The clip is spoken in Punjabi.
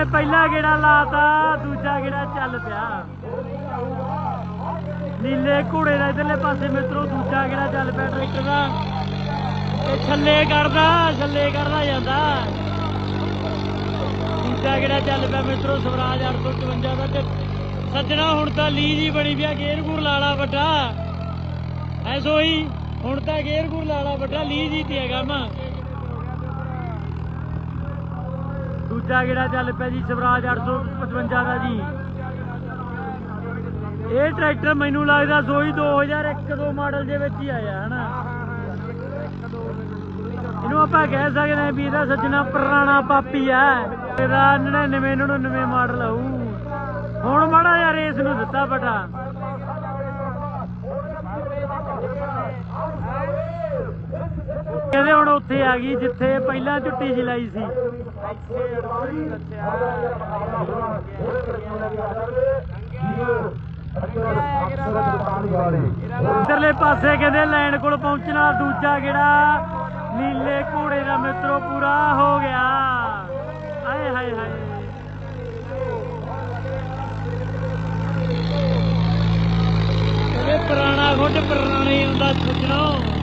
ਨੇ ਪਹਿਲਾ ਗੇੜਾ ਲਾਤਾ, ਦੂਜਾ ਗੇੜਾ ਚੱਲ ਪਿਆ। ਨੀਲੇ ਘੋੜੇ ਦਾ ਇਧਰਲੇ ਪਾਸੇ ਮਿੱਤਰੋ, ਦੂਜਾ ਗੇੜਾ ਚੱਲ ਪਿਆ ਟਰੈਕਟਰ ਦਾ। ਤੇ ਛੱਲੇ ਕਰਦਾ ਛੱਲੇ ਕਰਦਾ ਜਾਂਦਾ। ਦੂਜਾ ਗੇੜਾ ਚੱਲ ਪਿਆ ਮਿੱਤਰੋ, ਸਵਰਾਜ 855 ਦਾ। ਤੇ ਸੱਜਣਾ ਹੁਣ ਤਾਂ ਲੀ ਜੀ ਬਣੀ ਪਿਆ ਗੇਰ ਗੁਰ ਲਾਲਾ ਵੱਡਾ। ਐਸੋ ਹੀ ਹੁਣ ਤਾਂ ਗੇਰ ਗੁਰ ਲਾਲਾ ਵੱਡਾ ਲੀ ਜੀ ਤੇ ਹੈਗਾ ਮੈਂ। ਦੂਜਾ ਗੇੜਾ ਚੱਲ ਪਿਆ ਜੀ ਸਵਰਾਜ 855 ਦਾ ਜੀ। ਇਹ ਟਰੈਕਟਰ ਮੈਨੂੰ ਲੱਗਦਾ ਸੋਈ 2001 ਦੋ ਮਾਡਲ ਦੇ ਵਿੱਚ ਹੀ ਆਇਆ, ਹਨਾ? ਇਹਨੂੰ ਆਪਾਂ ਕਹਿ ਸਕਦੇ ਹਾਂ ਵੀ ਇਹਦਾ ਸੱਜਣਾ ਪੁਰਾਣਾ ਪਾਪੀ ਆ ਇਹਦਾ 99 99 ਮਾਡਲ ਆਊ। ਹੁਣ ਮਾੜਾ ਯਾਰ ਇਸ ਨੂੰ ਦਿੱਤਾ ਬਟਾ ਕਹਿੰਦੇ ਆ ਗਈ ਜਿੱਥੇ ਪਹਿਲਾਂ ਝੁੱਟੀ ਜਲਾਈ ਸੀ। ਇਧਰਲੇ ਪਾਸੇ ਕਹਿੰਦੇ ਲਾਈਨ ਕੋਲ ਪਹੁੰਚਣਾ, ਦੂਜਾ ਗੇੜਾ ਨੀਲੇ ਘੋੜੇ ਦਾ ਮਿੱਤਰੋ, ਪੂਰਾ ਹੋ ਗਿਆ। ਆਏ ਹਾਏ ਹਾਏ। ਇਹ ਪੁਰਾਣਾ ਖੁੱਡ ਪੁਰਾਣੇ ਹੁੰਦਾ ਸੱਜਣੋ